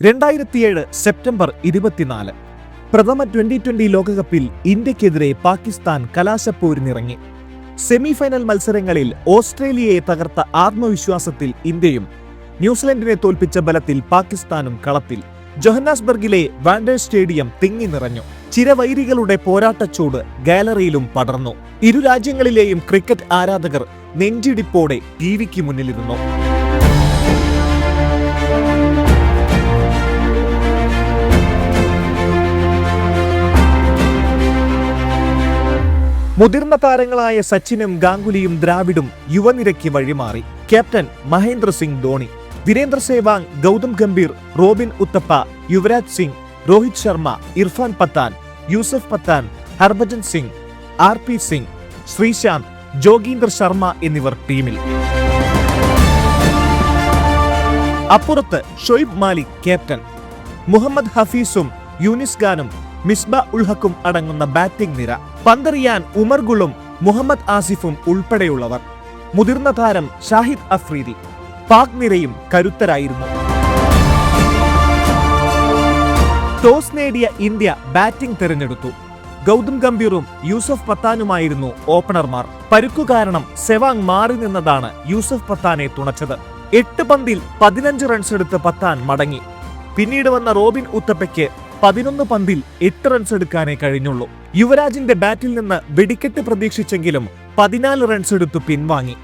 രണ്ടായിരത്തിയേഴ് സെപ്റ്റംബർ ഇരുപത്തിനാല് പ്രഥമ ട്വന്റി ട്വന്റി ലോകകപ്പിൽ ഇന്ത്യക്കെതിരെ പാകിസ്ഥാൻ കലാശപ്പോരിനിറങ്ങി. സെമിഫൈനൽ മത്സരങ്ങളിൽ ഓസ്ട്രേലിയയെ തകർത്ത ആത്മവിശ്വാസത്തിൽ ഇന്ത്യയും ന്യൂസിലൻഡിനെ തോൽപ്പിച്ച ബലത്തിൽ പാകിസ്ഥാനും കളത്തിൽ. ജൊഹന്നാസ്ബർഗിലെ വാൻഡേഴ്സ് സ്റ്റേഡിയം തിങ്ങി നിറഞ്ഞു. ചിരവൈരികളുടെ പോരാട്ടച്ചൂട് ഗാലറിയിലും പടർന്നു. ഇരു രാജ്യങ്ങളിലെയും ക്രിക്കറ്റ് ആരാധകർ നെഞ്ചിടിപ്പോടെ ടി വിക്ക് മുന്നിലിരുന്നു. മുതിർന്ന താരങ്ങളായ സച്ചിനും ഗാംഗുലിയും ദ്രാവിഡും യുവനിരയ്ക്ക് വഴിമാറി. Captain Mahendra Singh Dhoni Virender Sehwag Gautam Gambhir Robin Uthappa Yuvraj Singh Rohit Sharma Irfan Pathan Yusuf Pathan Harbhajan Singh R P Singh Sreesanth Joginder Sharma എന്നിവർ ടീമിൽ. അപ്പുറത്ത് ഷൊയ്ബ് മാലിക് ക്യാപ്റ്റൻ മുഹമ്മദ് ഹഫീസും യൂനിസ് ഖാനും മിസ്ബ ഉൾഹക്കും അടങ്ങുന്ന ബാറ്റിംഗ് നിര. പന്തെറിയാൻ ഉമർ ഗുളും മുഹമ്മദ് ആസിഫും ഉൾപ്പെടെയുള്ളവർ. മുതിർന്ന താരം ഷാഹിദ് അഫ്രീദി പാക് നിരയും കരുത്തരായിരുന്നു. ടോസ് നേടിയ ഇന്ത്യ ബാറ്റിംഗ് തിരഞ്ഞെടുത്തു. ഗൗതം ഗംഭീറും യൂസഫ് പത്താനുമായിരുന്നു ഓപ്പണർമാർ. പരുക്കു കാരണം സെവാങ് മാറി നിന്നതാണ് യൂസഫ് പത്താനെ തുണച്ചത്. എട്ട് പന്തിൽ പതിനഞ്ച് റൺസ് എടുത്ത് പത്താൻ മടങ്ങി. പിന്നീട് വന്ന റോബിൻ ഉത്തപ്പയ്ക്ക് പതിനൊന്ന് പന്തിൽ എട്ട് റൺസ് എടുക്കാനേ കഴിഞ്ഞുള്ളൂ. യുവരാജിന്റെ ബാറ്റിൽ നിന്ന് വെടിക്കെട്ട് പ്രതീക്ഷിച്ചെങ്കിലും പതിനാല് റൺസ് എടുത്തു പിൻവാങ്ങി.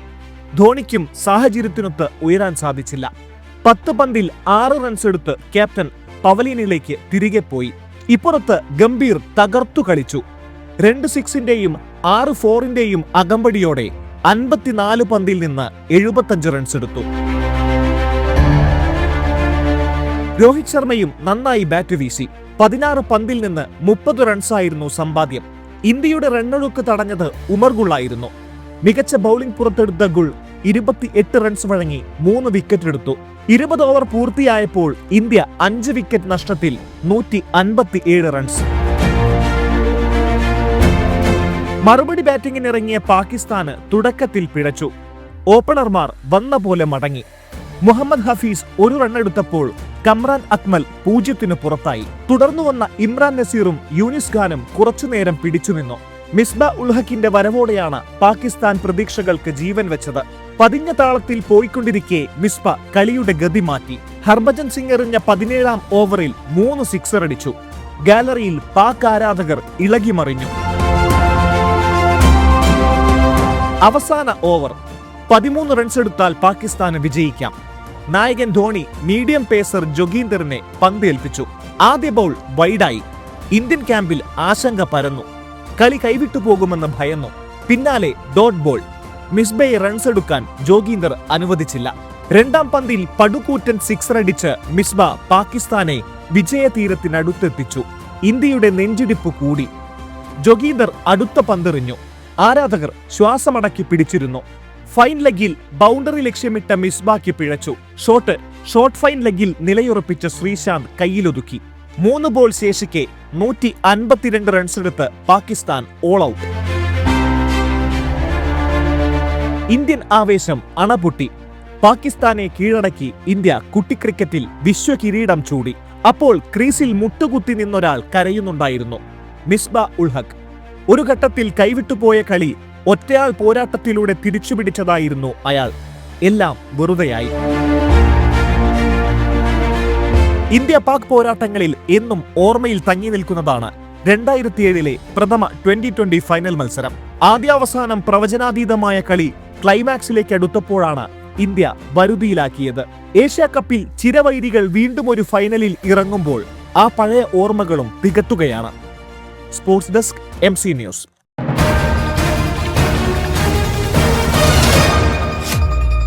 ധോണിക്കും സാഹചര്യത്തിനൊത്ത് ഉയരാൻ സാധിച്ചില്ല. പത്ത് പന്തിൽ ആറ് റൺസ് എടുത്ത് ക്യാപ്റ്റൻ പവലിയനിലേക്ക് തിരികെ പോയി. ഇപ്പുറത്ത് ഗംഭീർ തകർത്തു കളിച്ചു. രണ്ട് സിക്സിന്റെയും ആറ് ഫോറിന്റെയും അകമ്പടിയോടെ അൻപത്തിനാല് പന്തിൽ നിന്ന് എഴുപത്തഞ്ച് റൺസ് എടുത്തു. രോഹിത് ശർമ്മയും നന്നായി ബാറ്റ് വീശി. പതിനാറ് പന്തിൽ നിന്ന് മുപ്പത് റൺസായിരുന്നു സമ്പാദ്യം. ഇന്ത്യയുടെ റണ്ണൊഴുക്ക് തടഞ്ഞത് ഉമർ ഗുള്ളായിരുന്നു. മികച്ച ബൗളിംഗ് പുറത്തെടുത്ത ഗുൾ ഇരുപത്തിയെട്ട് റൺസ് വഴങ്ങി മൂന്ന് വിക്കറ്റ് എടുത്തു ഇരുപത് ഓവർ പൂർത്തിയായപ്പോൾ ഇന്ത്യ അഞ്ച് വിക്കറ്റ് നഷ്ടത്തിൽ നൂറ്റി അൻപത്തിയേഴ് റൺസ്. മറുപടി ബാറ്റിംഗിനിറങ്ങിയ പാകിസ്ഥാന് തുടക്കത്തിൽ പിഴച്ചു. ഓപ്പണർമാർ വന്ന പോലെ മടങ്ങി. മുഹമ്മദ് ഹഫീസ് ഒരു റണ്ണെടുത്തപ്പോൾ കമ്രാൻ അക്മൽ പൂജ്യത്തിന് പുറത്തായി. തുടർന്നു വന്ന ഇമ്രാൻ നസീറും യൂനിസ് ഖാനും കുറച്ചുനേരം പിടിച്ചുനിന്നു മിസ്ബ ഉൾഹക്കിന്റെ വരവോടെയാണ് പാകിസ്ഥാൻ പ്രതീക്ഷകൾക്ക് ജീവൻ വെച്ചത്. പതിഞ്ഞ താളത്തിൽ പോയിക്കൊണ്ടിരിക്കെ മിസ്ബ കളിയുടെ ഗതി മാറ്റി. ഹർഭജൻ സിംഗ് എറിഞ്ഞ പതിനേഴാം ഓവറിൽ മൂന്ന് സിക്സർ അടിച്ചു. ഗാലറിയിൽ പാക് ആരാധകർ ഇളകിമറിഞ്ഞു. അവസാന ഓവർ പതിമൂന്ന് റൺസ് എടുത്താൽ പാകിസ്ഥാന് വിജയിക്കാം. നായകൻ ധോണി മീഡിയം പേസർ ജൊഗീന്ദറിനെ പന്തേൽപ്പിച്ചു. ആദ്യ ബൗൾ വൈഡായി. ഇന്ത്യൻ ക്യാമ്പിൽ ആശങ്ക പരന്നു. കളി കൈവിട്ടു പോകുമെന്ന് ഭയന്നു. പിന്നാലെ ഡോട്ട് ബോൾ. മിസ്ബയെ റൺസ് എടുക്കാൻ ജോഗീന്ദർ അനുവദിച്ചില്ല. രണ്ടാം പന്തിൽ പടുകൂറ്റൻ സിക്സർ അടിച്ച് മിസ്ബ പാകിസ്ഥാനെ വിജയതീരത്തിനടുത്തെത്തിച്ചു. ഇന്ത്യയുടെ നെഞ്ചിടിപ്പ് കൂടി. ജോഗീന്ദർ അടുത്ത പന്തെറിഞ്ഞു. ആരാധകർ ശ്വാസമടക്കി പിടിച്ചിരുന്നു. ഫൈൻ ലെഗിൽ ബൗണ്ടറി ലക്ഷ്യമിട്ട മിസ്ബാക്കി പിഴച്ചു. ഷോട്ട് ഷോർട്ട് ഫൈൻ ലെഗിൽ നിലയുറപ്പിച്ച ശ്രീശാന്ത് കയ്യിലൊതുക്കി. മൂന്ന് ബോൾ ശേഷിക്കെ നൂറ്റി അൻപത്തിരണ്ട് റൺസെടുത്ത് പാകിസ്ഥാൻ ഓൾ ഔട്ട് ഇന്ത്യൻ ആവേശം അണപൊട്ടി. പാകിസ്ഥാനെ കീഴടക്കി ഇന്ത്യ കുട്ടിക്രിക്കറ്റിൽ വിശ്വകിരീടം ചൂടി. അപ്പോൾ ക്രീസിൽ മുട്ടുകുത്തി നിന്നൊരാൾ കരയുന്നുണ്ടായിരുന്നു. മിസ്ബ ഉൾഹക് ഒരു ഘട്ടത്തിൽ കൈവിട്ടുപോയ കളി ഒറ്റയാൾ പോരാട്ടത്തിലൂടെ തിരിച്ചുപിടിച്ചതായിരുന്നു അയാൾ. എല്ലാം വെറുതെയായി. ഇന്ത്യ പാക് പോരാട്ടങ്ങളിൽ എന്നും ഓർമ്മയിൽ തങ്ങി നിൽക്കുന്നതാണ് രണ്ടായിരത്തി ഏഴിലെ പ്രഥമ ട്വന്റി ട്വന്റി ഫൈനൽ മത്സരം. ആദ്യാവസാനം പ്രവചനാതീതമായ കളി ക്ലൈമാക്സിലേക്ക് അടുത്തപ്പോഴാണ് ഇന്ത്യ വരുതിയിലാക്കിയത്. ഏഷ്യ കപ്പിൽ ചിരവൈരികൾ വീണ്ടും ഒരു ഫൈനലിൽ ഇറങ്ങുമ്പോൾ ആ പഴയ ഓർമ്മകളും തികത്തുകയാണ്. Sports desk M news.